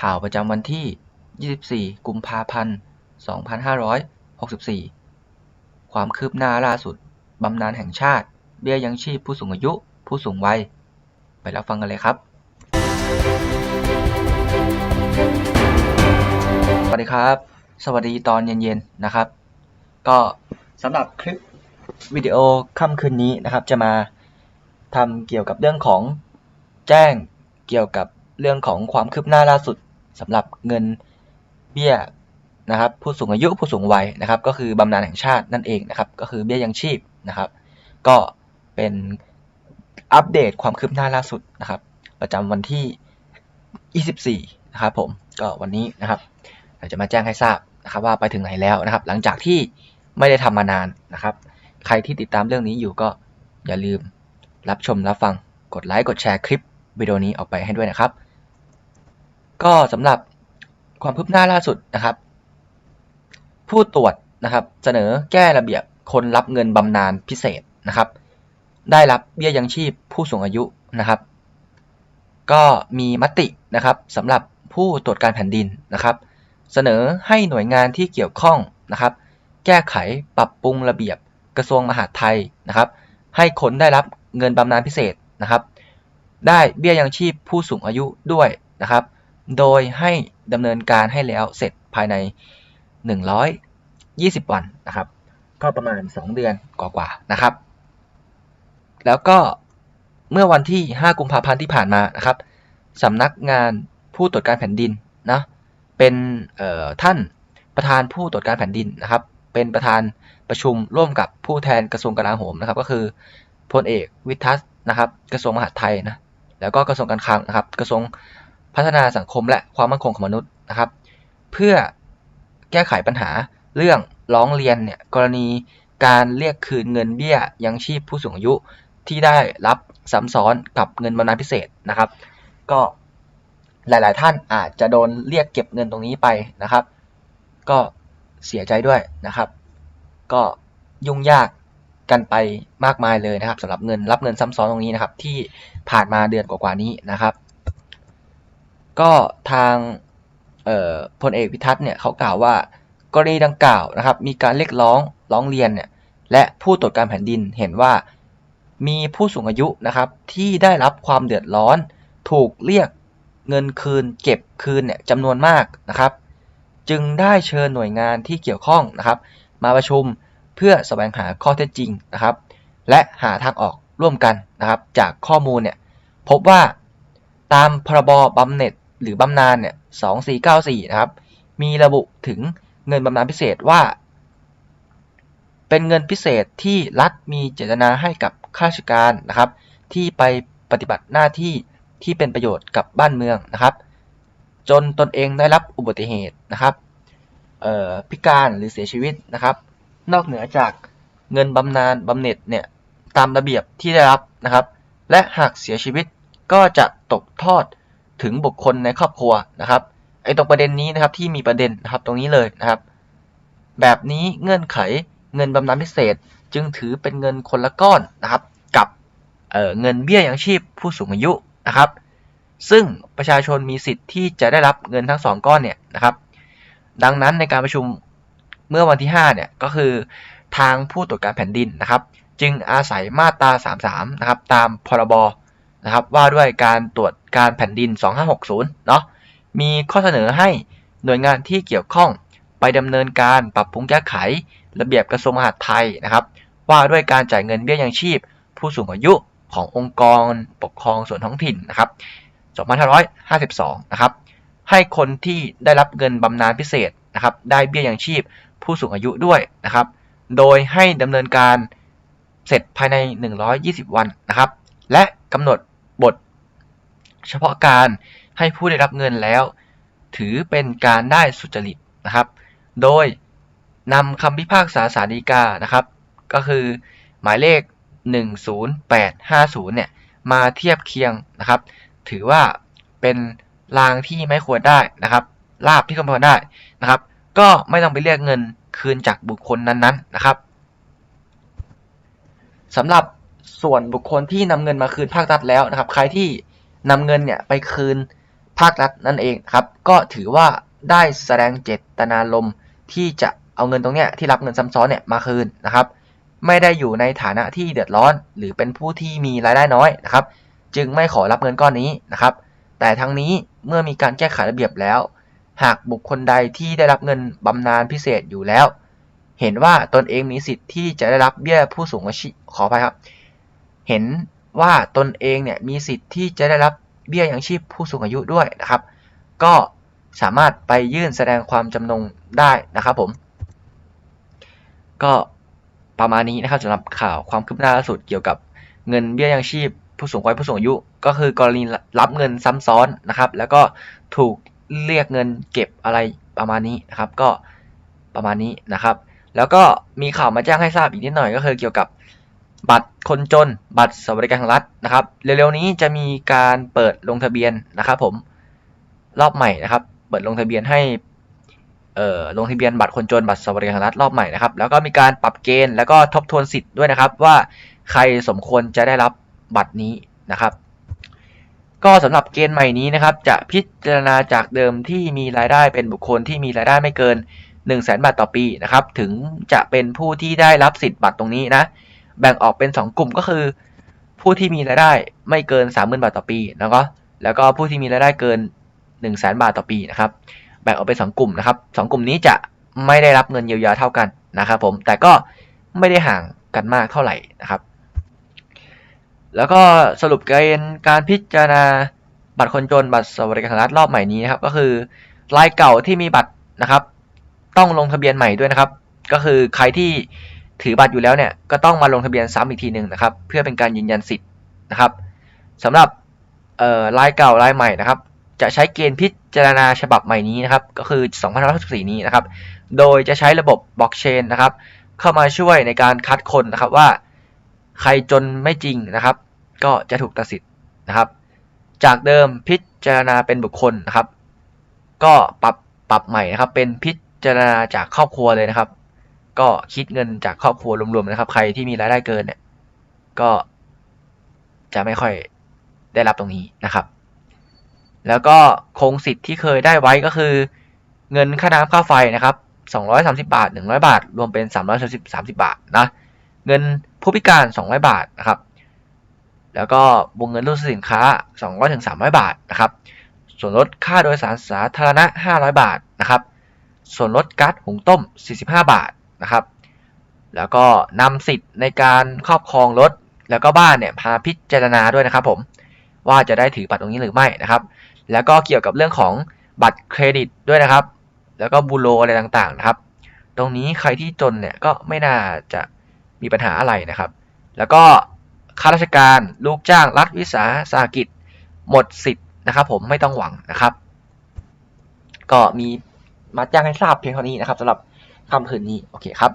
ข่าวประจำวันที่ 24 กุมภาพันธ์ 2564 ความคืบหน้าล่าสุด บำนาญแห่งชาติ เบี้ยยังชีพผู้สูงอายุ ผู้สูงวัย ไปรับฟังกันเลยครับ สวัสดีครับ สวัสดีตอนเย็นๆ นะครับ ก็สำหรับคลิปวิดีโอค่ำคืนนี้นะครับ จะมาทำเกี่ยวกับเรื่องของแจ้งเกี่ยวกับเรื่องของความคืบหน้าล่าสุด สำหรับเงินเบี้ยนะครับผู้สูงอายุผู้สูงวัยนะครับ ก็คือบำนาญแห่งชาตินั่นเองนะครับ ก็คือเบี้ยยังชีพนะครับ ก็เป็นอัปเดตความคืบหน้าล่าสุดนะครับ ประจำวันที่ 24 นะครับผมก็วันนี้นะครับเราจะมาแจ้งให้ทราบนะครับว่าไปถึงไหนแล้วนะครับ หลังจากที่ไม่ได้ทำมานานนะครับ ใครที่ติดตามเรื่องนี้อยู่ก็อย่าลืมรับชมรับฟังกดไลค์กดแชร์คลิปวิดีโอนี้ออกไปให้ด้วยนะครับ ก็สำหรับความคืบหน้าล่าสุดนะครับ ผู้ตรวจนะครับเสนอแก้ระเบียบคนรับเงินบำนาญพิเศษนะครับ ได้รับเบี้ยยังชีพผู้สูงอายุนะครับ ก็มีมตินะครับสำหรับผู้ตรวจการแผ่นดินนะครับ เสนอให้หน่วยงานที่เกี่ยวข้องนะครับ แก้ไขปรับปรุงระเบียบกระทรวงมหาดไทยนะครับ ให้คนได้รับเงินบำนาญพิเศษนะครับ ได้เบี้ยยังชีพผู้สูงอายุด้วยนะครับ โดยให้ดำเนินการให้แล้วเสร็จภายใน 120 วันนะครับ ก็ประมาณ 2 เดือนกว่าๆนะครับ แล้วก็เมื่อวันที่ 5 กุมภาพันธ์ที่ผ่านมานะครับสำนักงานผู้ตรวจการแผ่นดินนะเป็นท่านประธานผู้ตรวจการแผ่นดินนะครับ เป็นประธานประชุมร่วมกับผู้แทนกระทรวงกลาโหมนะครับ ก็คือพลเอกวิทัศน์นะครับ กระทรวงมหาดไทยนะแล้วก็กระทรวงการคลังนะครับ กระทรวง พัฒนาสังคมและความมั่นคงของมนุษย์นะครับ เพื่อแก้ไขปัญหาเรื่องร้องเรียนเนี่ยกรณีการเรียกคืนเงินเบี้ยยังชีพผู้สูงอายุที่ได้รับซ้ำซ้อนกับเงินบำนาญพิเศษนะครับ ก็หลาย ๆ ท่านอาจจะโดนเรียกเก็บเงินตรงนี้ไปนะครับ ก็เสียใจด้วยนะครับ ก็ยุ่งยากกันไปมากมายเลยนะครับสำหรับเงินรับเงินซ้ำซ้อนตรงนี้นะครับ ที่ผ่านมาเดือนกว่าๆนี้นะครับ ก็ทางพลเอกพิทักษ์เนี่ยเขากล่าวว่ากรณีดังกล่าวนะครับ มีการเรียกร้องร้องเรียนเนี่ยและผู้ตรวจการแผ่นดินเห็นว่ามีผู้สูงอายุนะครับที่ได้รับความเดือดร้อน ถูกเรียกเงินคืน เก็บคืนเนี่ยจำนวนมากนะครับ จึงได้เชิญหน่วยงานที่เกี่ยวข้องนะครับ มาประชุมเพื่อแสวงหาข้อเท็จจริงนะครับ และหาทางออกร่วมกันนะครับ จากข้อมูลเนี่ยพบว่าตามพรบบำเหน็จ หรือบำนาญเนี่ย2494นะครับ มีระบุถึงเงินบำนาญพิเศษว่า เป็นเงินพิเศษที่รัฐมีเจตนาให้กับข้าราชการนะครับ ที่ไปปฏิบัติหน้าที่ที่เป็นประโยชน์กับบ้านเมืองนะครับ จนตนเองได้รับอุบัติเหตุนะครับพิการหรือเสียชีวิตนะครับ นอกเหนือจากเงินบำนาญบำเหน็จเนี่ยตามระเบียบที่ได้รับนะครับ และหากเสียชีวิตก็จะตกทอด ถึงบุคคลในครอบครัวนะครับไอ้ตรงประเด็นนี้นะครับที่มีประเด็นนะครับตรงนี้เลยนะครับ แบบนี้เงื่อนไขเงินบำนาญพิเศษจึงถือเป็นเงินคนละก้อนนะครับ กับเเงินเบี้ยยังชีพผู้สูงอายุนะครับ ซึ่งประชาชนมีสิทธิ์ที่จะได้รับเงินทั้ง 2 ก้อนเนี่ยนะครับ ดังนั้นในการประชุมเมื่อวันที่5เนี่ยก็คือทางผู้ตรวจการแผ่นดินนะครับ จึงอาศัยมาตรา 33 นะครับ ตามพรบ นะครับว่าด้วยการตรวจการแผ่นดิน 2560 เนาะมีข้อเสนอให้หน่วยงานที่เกี่ยวข้องไปดำเนินการปรับปรุงแก้ไข ระเบียบกระทรวงมหาดไทยนะครับว่าด้วยการจ่ายเงินเบี้ยยังชีพ ผู้สูงอายุขององค์กรปกครองส่วนท้องถิ่นนะครับ 2552 นะครับให้คนที่ได้รับเงินบำนาญพิเศษนะครับได้เบี้ยยังชีพ ผู้สูงอายุด้วยนะครับ โดยให้ดำเนินการเสร็จภายใน 120 วันนะครับ และกำหนด บท เฉพาะการให้ผู้ได้รับเงินแล้ว ถือเป็นการได้สุจริตนะครับ โดยนำคำพิพากษาสารีกานะครับ ก็คือหมายเลข 10850เนี่ยมาเทียบเคียงนะครับ ถือว่าเป็นรางที่ไม่ควรได้นะครับลาบที่ควรได้นะครับ ก็ไม่ต้องไปเรียกเงินคืนจากบุคคลนั้นๆนะครับสำหรับ ส่วนบุคคลที่นำเงินมาคืนภาครัฐแล้วนะครับ ใครที่นำเงินเนี่ยไปคืนภาครัฐนั่นเองครับ ก็ถือว่าได้แสดงเจตนารมณ์ที่จะเอาเงินตรงเนี้ยที่รับเงินซ้ำซ้อนเนี่ยมาคืนนะครับ ไม่ได้อยู่ในฐานะที่เดือดร้อน หรือเป็นผู้ที่มีรายได้น้อยนะครับ จึงไม่ขอรับเงินก้อนนี้นะครับ แต่ทั้งนี้เมื่อมีการแก้ไขระเบียบแล้ว หากบุคคลใดที่ได้รับเงินบำนาญพิเศษอยู่แล้ว เห็นว่าตนเองมีสิทธิ์ที่จะได้รับเบี้ยผู้สูงอายุขออภัยครับ เห็นว่าตนเองเนี่ยมีสิทธิ์ที่จะได้รับเบี้ยยังชีพผู้สูงอายุด้วยนะครับ ก็สามารถไปยื่นแสดงความจำนงได้นะครับผม ก็ประมาณนี้นะครับสำหรับข่าวความคืบหน้าล่าสุดเกี่ยวกับเงินเบี้ยยังชีพผู้สูงวัยผู้สูงอายุ ก็คือกรณีรับเงินซ้ำซ้อนนะครับ แล้วก็ถูกเรียกเงินเก็บอะไรประมาณนี้นะครับ ก็ประมาณนี้นะครับ แล้วก็มีข่าวมาแจ้งให้ทราบอีกนิดหน่อยก็คือเกี่ยวกับ บัตรคนจน บัตรสวัสดิการแห่งรัฐนะครับเร็วๆนี้จะมีการเปิดลงทะเบียนนะครับ ผมรอบใหม่นะครับ เปิดลงทะเบียนให้เอ่อลงทะเบียนบัตรคนจนบัตรสวัสดิการแห่งรัฐรอบใหม่นะครับแล้วก็มีการปรับเกณฑ์แล้วก็ทบทวนสิทธิ์ด้วยนะครับ ว่าใครสมควรจะได้รับบัตรนี้นะครับ ก็สำหรับเกณฑ์ใหม่นี้นะครับ จะพิจารณาจากเดิมที่มีรายได้เป็นบุคคลที่มีรายได้ไม่เกิน 1 0 0 0 0แบาทต่อปีนะครับ ถึงจะเป็นผู้ที่ได้รับสิทธิ์บัตรตรงนี้นะ แบ่งออกเป็น 2 กลุ่มก็คือ ผู้ที่มีรายได้ไม่เกิน 30,000 บาทต่อปี แล้วก็แล้วก็ผู้ที่มีรายได้เกิน 1 0 0 0 0แบาทต่อปีนะครับแบ่งออกเป็น 2 กลุ่มนะครับสองกลุ่มนี้จะไม่ได้รับเงินเยียวยาเท่ากันนะครับผมแต่ก็ไม่ได้ห่างกันมากเท่าไหร่นะครับ แล้วก็สรุปเกณฑ์การพิจารณาบัตรคนจนบัตรสวัสดิการแห่งรัฐรอบใหม่นี้นะครับก็คือรายเก่าที่มีบัตรนะครับ ต้องลงทะเบียนใหม่ด้วยนะครับ ก็คือใครที่ ถือบัตรอยู่แล้วเนี่ยก็ต้องมาลงทะเบียนซ้ำอีกทีหนึ่งนะครับ เพื่อเป็นการยืนยันสิทธิ์นะครับสำหรับรายเก่ารายใหม่นะครับ จะใช้เกณฑ์พิจารณาฉบับใหม่นี้นะครับ ก็คือ2564นี้นะครับ โดยจะใช้ระบบบล็อกเชนนะครับ เข้ามาช่วยในการคัดคนนะครับว่าใครจนไม่จริงนะครับ ก็จะถูกตัดสิทธิ์นะครับ จากเดิมพิจารณาเป็นบุคคลนะครับ ก็ปรับปรับใหม่นะครับ เป็นพิจารณาจากครอบครัวเลยนะครับ ก็คิดเงินจากครอบครัวรวมๆนะครับ ใครที่มีรายได้เกินเนี่ย ก็จะไม่ค่อยได้รับตรงนี้นะครับ แล้วก็คงสิทธิ์ที่เคยได้ไว้ก็คือ เงินค่าน้ำค่าไฟนะครับ230 บาท 100 บาท รวมเป็น 330 30 บาทนะ เงินผู้พิการ 200 บาทนะครับ แล้วก็วงเงินรูดสินค้า 200ถึง300 บาทนะครับ ส่วนลดค่าโดยสารสาธารณะ 500 บาทนะครับ ส่วนลดก๊าซหุงต้ม 45 บาท นะครับ แล้วก็นำสิทธิ์ในการครอบครองรถ แล้วก็บ้านเนี่ยพาพิจารณาด้วยนะครับผมว่าจะได้ถือบัตรตรงนี้หรือไม่นะครับ แล้วก็เกี่ยวกับเรื่องของบัตรเครดิตด้วยนะครับ แล้วก็บูโรอะไรต่างๆนะครับ ตรงนี้ใครที่จนเนี่ยก็ไม่น่าจะมีปัญหาอะไรนะครับ แล้วก็ข้าราชการลูกจ้างรัฐวิสาสหกิจ หมดสิทธิ์นะครับ ผมไม่ต้องหวังนะครับ ก็มีมาแจ้งให้ทราบเพียงเท่านี้นะครับสำหรับ ค่ำคืนนี้โอเคครับ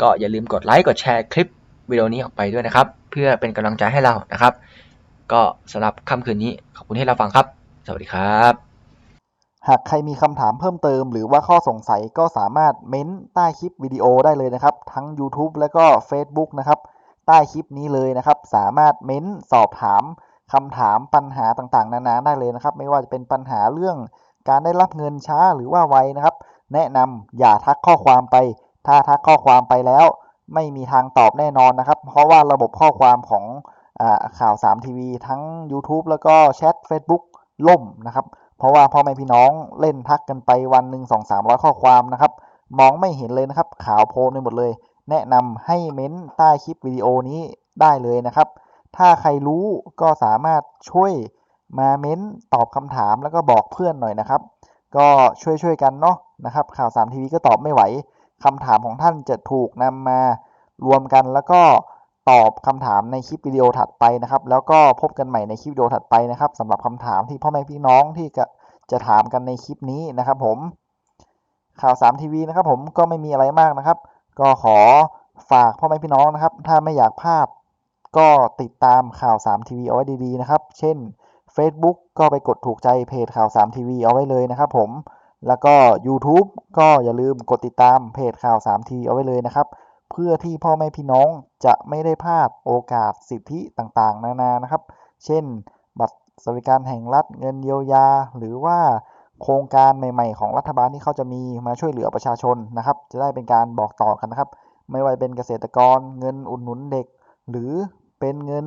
ก็อย่าลืมกดไลค์กดแชร์คลิปวิดีโอนี้ออกไปด้วยนะครับ เพื่อเป็นกำลังใจให้เรานะครับ ก็สำหรับค่ำคืนนี้ขอบคุณที่เราฟังครับ สวัสดีครับ หากใครมีคำถามเพิ่มเติม หรือว่าข้อสงสัยก็สามารถเม้นใต้คลิปวิดีโอได้เลยนะครับ ทั้ง YouTube และก็ Facebook นะครับ ใต้คลิปนี้เลยนะครับ สามารถเม้นสอบถามคำถามปัญหาต่างๆ นานาได้เลยนะครับ ไม่ว่าจะเป็นปัญหาเรื่องการได้รับเงินช้าหรือว่าไวนะครับ แนะนำอย่าทักข้อความไป ถ้าทักข้อความไปแล้ว ไม่มีทางตอบแน่นอนนะครับ เพราะว่าระบบข้อความของอข่าว3ทีวีทั้ง YouTube แล้วก็แชท Facebook ล่มนะครับ เพราะว่าพ่อแม่พี่น้องเล่นทักกันไปวันหนึ่งสองสามร้อยข้อความนะครับ มองไม่เห็นเลยนะครับ ข่าวโพลนไปหมดเลย แนะนำให้เม้นใต้คลิปวิดีโอนี้ได้เลยนะครับ ถ้าใครรู้ก็สามารถช่วยมาเม้นตอบคำถามแล้วก็บอกเพื่อนหน่อยนะครับ ก็ช่วยช่วยๆกันเนาะนะครับ ข่าวสามทีวีก็ตอบไม่ไหวคำถามของท่านจะถูกนำมารวมกันแล้วก็ตอบคำถามในคลิปวิดีโอถัดไปนะครับ แล้วก็พบกันใหม่ในคลิปวิดีโอถัดไปนะครับสำหรับคำถามที่พ่อแม่พี่น้องที่จะจะถามกันในคลิปนี้นะครับ ผม ข่าว3ทีวีนะครับ ผมก็ไม่มีอะไรมากนะครับ ก็ขอฝากพ่อแม่พี่น้องนะครับ ถ้าไม่อยากพลาดก็ติดตามข่าว3ทีวีเอาไว้ดีๆนะครับ เช่น Facebook ก็ไปกดถูกใจเพจข่าว3ทีวีเอาไว้เลยนะครับผมแล้วก็ YouTube ก็อย่าลืมกดติดตามเพจข่าว3ทีวีเอาไว้เลยนะครับ เพื่อที่พ่อแม่พี่น้องจะไม่ได้พลาดโอกาสสิทธิต่างๆ นานานะครับ เช่น บัตรสวัสดิการแห่งรัฐเงินเยียวยา หรือว่าโครงการใหม่ ๆ ของรัฐบาลที่เขาจะมีมาช่วยเหลือประชาชนนะครับ จะได้เป็นการบอกต่อกันนะครับ ไม่ว่าเป็นเกษตรกร เงินอุดหนุนเด็ก หรือเป็นเงิน